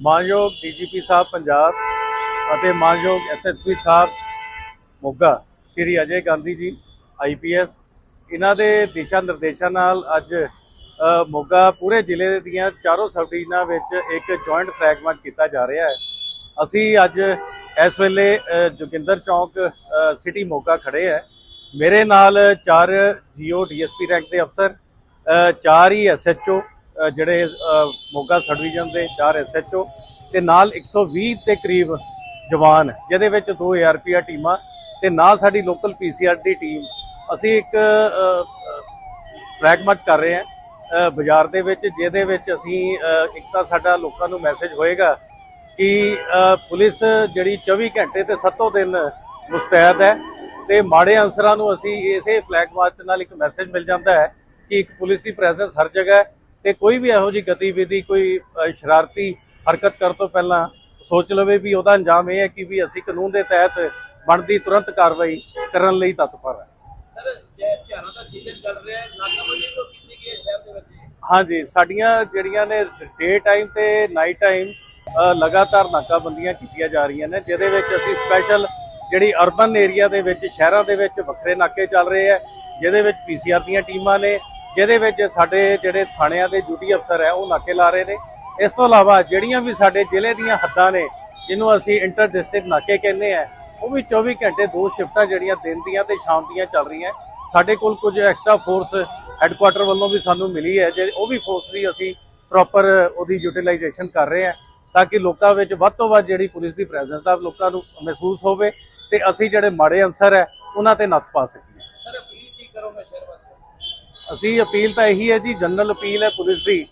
ਮਾਨਯੋਗ ਡੀਜੀਪੀ ਸਾਹਿਬ ਪੰਜਾਬ ਅਤੇ ਮਾਨਯੋਗ ਐਸਐਸਪੀ ਸਾਹਿਬ ਮੋਗਾ, ਸ਼੍ਰੀ ਅਜੇ ਗਾਂਧੀ ਜੀ ਆਈਪੀਐਸ ਇਹਨਾਂ ਦੇ ਦਿਸ਼ਾ ਨਿਰਦੇਸ਼ਾਂ ਨਾਲ ਅੱਜ ਮੋਗਾ ਪੂਰੇ ਜ਼ਿਲ੍ਹੇ ਦੀਆਂ ਚਾਰੋਂ ਸਬ ਡਿਵੀਜ਼ਨਾਂ ਵਿੱਚ ਇੱਕ ਜੁਆਇੰਟ ਫਲੈਗ ਕੀਤਾ ਜਾ ਰਿਹਾ ਹੈ। ਅਸੀਂ ਅੱਜ ਇਸ ਵੇਲੇ ਜੋਗਿੰਦਰ ਚੌਂਕ ਸਿਟੀ ਮੋਗਾ ਖੜੇ ਹੈ। ਮੇਰੇ ਨਾਲ ਚਾਰ ਜੀਓ ਡੀਐਸਪੀ ਰੈਂਕ ਦੇ ਅਫਸਰ ਚਾਰ ਹੀ ਐਸਐਚਓ ਜਿਹੜੇ ਮੋਗਾ ਸਬ ਡਿਵੀਜ਼ਨ ਦੇ ਚਾਰ ਐਸਐਚਓ ਤੇ ਨਾਲ 120 ਦੇ ਕਰੀਬ ਜਵਾਨ ਜਿਹਦੇ ਵਿੱਚ ਦੋ ਏਆਰਪੀਆਰ ਟੀਮਾਂ ਤੇ ਨਾਲ ਸਾਡੀ ਲੋਕਲ ਪੀਸੀਆਰ ਦੀ ਟੀਮ ਅਸੀਂ ਇੱਕ ਫਲੈਗ ਮਾਰਚ ਕਰ ਰਹੇ ਹਾਂ ਬਾਜ਼ਾਰ ਦੇ ਵਿੱਚ, ਜਿਹਦੇ ਵਿੱਚ ਅਸੀਂ ਇੱਕ ਤਾਂ ਸਾਡਾ ਲੋਕਾਂ ਨੂੰ ਮੈਸੇਜ ਹੋਏਗਾ ਕਿ ਪੁਲਿਸ ਜਿਹੜੀ 24 ਘੰਟੇ ਤੇ ਸੱਤੋਂ ਦਿਨ ਮੁਸਤੈਦ ਹੈ ਤੇ ਮਾੜੇ ਅਨਸਰਾਂ ਨੂੰ ਅਸੀਂ ਇਸੇ ਫਲੈਗ ਮਾਰਚ ਨਾਲ ਇੱਕ ਮੈਸੇਜ ਮਿਲ ਜਾਂਦਾ ਹੈ ਕਿ ਇੱਕ ਪੁਲਿਸ ਦੀ ਪ੍ਰੈਜ਼ੈਂਸ ਹਰ ਜਗ੍ਹਾ ਹੈ। ਤੇ ਕੋਈ ਵੀ ਇਹੋ ਜਿਹੀ ਗਤੀਵਿਧੀ ਕੋਈ ਸ਼ਰਾਰਤੀ ਹਰਕਤ ਕਰਨ ਤੋਂ ਪਹਿਲਾਂ ਸੋਚ ਲਵੇ ਵੀ ਉਹਦਾ ਅੰਜਾਮ ਇਹ ਹੈ ਕਿ ਵੀ ਅਸੀਂ ਕਾਨੂੰਨ ਦੇ ਤਹਿਤ ਬਣਦੀ ਤੁਰੰਤ ਕਾਰਵਾਈ ਕਰਨ ਲਈ ਤਤਪਰ ਹੈ। ਸਰ ਜੇ ਤਿਉਹਾਰਾਂ ਦਾ ਸੀਜ਼ਨ ਚੱਲ ਰਿਹਾ ਹੈ ਨਾਕਾਬੰਦੀ ਤੋਂ ਕੀਤੀ ਗਈ ਹੈ ਸ਼ਹਿਰ ਦੇ ਵਿੱਚ। ਹਾਂਜੀ ਸਾਡੀਆਂ ਜਿਹੜੀਆਂ ਨੇ ਡੇ ਟਾਈਮ ਤੇ ਨਾਈਟ ਟਾਈਮ ਲਗਾਤਾਰ ਨਾਕਾਬੰਦੀਆਂ ਕੀਤੀਆਂ ਜਾ ਰਹੀਆਂ ਨੇ ਜਿਹਦੇ ਵਿੱਚ ਅਸੀਂ ਸਪੈਸ਼ਲ ਜਿਹੜੀ ਅਰਬਨ ਏਰੀਆ ਦੇ ਵਿੱਚ ਸ਼ਹਿਰਾਂ ਦੇ ਵਿੱਚ ਵੱਖਰੇ ਨਾਕੇ ਚੱਲ ਰਹੇ ਆ ਜਿਹਦੇ ਵਿੱਚ ਪੀਸੀਆਰ ਦੀਆਂ ਟੀਮਾਂ ਨੇ ਜਿਹਦੇ ਵਿੱਚ ਸਾਡੇ ਜਿਹੜੇ ਥਾਣਿਆਂ ਦੇ ਡਿਊਟੀ ਅਫਸਰ ਹੈ, ਉਹ ਨਾਕੇ ਲਾ ਰਹੇ ਨੇ। ਇਸ ਤੋਂ ਇਲਾਵਾ ਜਿਹੜੀਆਂ ਵੀ ਸਾਡੇ ਜ਼ਿਲ੍ਹੇ ਦੀਆਂ ਹੱਦਾਂ ਨੇ, ਜਿਹਨੂੰ ਅਸੀਂ ਇੰਟਰ ਡਿਸਟ੍ਰਿਕਟ ਨਾਕੇ ਕਹਿੰਦੇ ਆ, ਉਹ ਵੀ 24 ਘੰਟੇ ਦੋ ਸ਼ਿਫਟਾਂ ਜਿਹੜੀਆਂ ਦਿਨ ਦੀਆਂ ਤੇ ਸ਼ਾਮ ਦੀਆਂ ਚੱਲ ਰਹੀਆਂ ਸਾਡੇ ਕੋਲ ਕੁਝ ਐਕਸਟਰਾ ਫੋਰਸ ਹੈੱਡਕੁਆਟਰ ਵੱਲੋਂ ਵੀ ਸਾਨੂੰ ਮਿਲੀ ਹੈ, ਜੇ ਉਹ ਵੀ ਫੋਰਸ ਦੀ ਅਸੀਂ ਪ੍ਰੋਪਰ ਉਹਦੀ ਯੂਟਿਲਾਈਜੇਸ਼ਨ ਕਰ ਰਹੇ ਹਾਂ, ਤਾਂ ਕਿ ਲੋਕਾਂ ਵਿੱਚ ਵੱਧ ਤੋਂ ਵੱਧ ਜਿਹੜੀ ਪੁਲਿਸ ਦੀ ਪ੍ਰੈਜ਼ੈਂਸ ਦਾ ਲੋਕਾਂ ਨੂੰ ਮਹਿਸੂਸ ਹੋਵੇ ਤੇ ਅਸੀਂ ਜਿਹੜੇ ਮਾੜੇ ਅਨਸਰ ਹੈ, ਉਹਨਾਂ ਤੇ ਨੱਥ ਪਾ ਸਕੀਏ ਸਰ ਅਪੀਲ ਕੀ ਕਰੋਗੇ ਸ਼ਹਿਰ ਵਾਸੀਆਂ ਅਸੀਂ ਅਪੀਲ ਤਾਂ ਇਹੀ ਹੈ ਜੀ, ਜਨਰਲ ਅਪੀਲ ਹੈ ਪੁਲਿਸ ਦੀ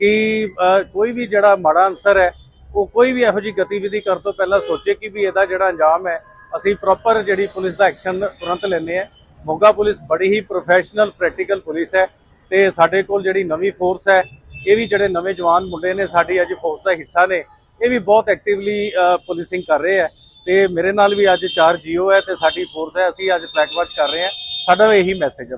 ਕਿ ਕੋਈ ਵੀ ਜਿਹੜਾ ਮਾੜਾ ਅਨਸਰ ਹੈ, ਉਹ ਕੋਈ ਵੀ ਇਹੋ ਜਿਹੀ ਗਤੀਵਿਧੀ ਕਰਨ ਤੋਂ ਪਹਿਲਾਂ ਸੋਚੇ ਕਿ ਵੀ ਇਹਦਾ ਜਿਹੜਾ ਅੰਜਾਮ ਹੈ, ਅਸੀਂ ਪ੍ਰੋਪਰ ਜਿਹੜੀ ਪੁਲਿਸ ਦਾ ਐਕਸ਼ਨ ਤੁਰੰਤ ਲੈਂਦੇ ਆ ਮੋਗਾ ਪੁਲਿਸ ਬੜੀ ਹੀ ਪ੍ਰੋਫੈਸ਼ਨਲ ਪ੍ਰੈਕਟੀਕਲ ਪੁਲਿਸ ਹੈ ਤੇ ਸਾਡੇ ਕੋਲ ਜਿਹੜੀ ਨਵੀਂ ਫੋਰਸ ਹੈ, ਇਹ ਵੀ ਜਿਹੜੇ ਨਵੇਂ ਜਵਾਨ ਮੁੰਡੇ ਨੇ, ਸਾਡੀ ਅੱਜ ਫੋਰਸ ਦਾ ਹਿੱਸਾ ਨੇ, ਇਹ ਵੀ ਬਹੁਤ ਐਕਟਿਵਲੀ ਪੁਲਿਸਿੰਗ ਕਰ ਰਹੇ ਹੈ ਤੇ ਮੇਰੇ ਨਾਲ ਵੀ ਅੱਜ ਚਾਰ ਜੀਓ ਹੈ ਤੇ ਸਾਡੀ ਫੋਰਸ ਹੈ, ਅਸੀਂ ਅੱਜ ਫਲੈਗ ਮਾਰਚ ਕਰ ਰਹੇ ਹਾਂ। ਸਾਡਾ ਵੀ ਇਹੀ ਮੈਸੇਜ ਹੈ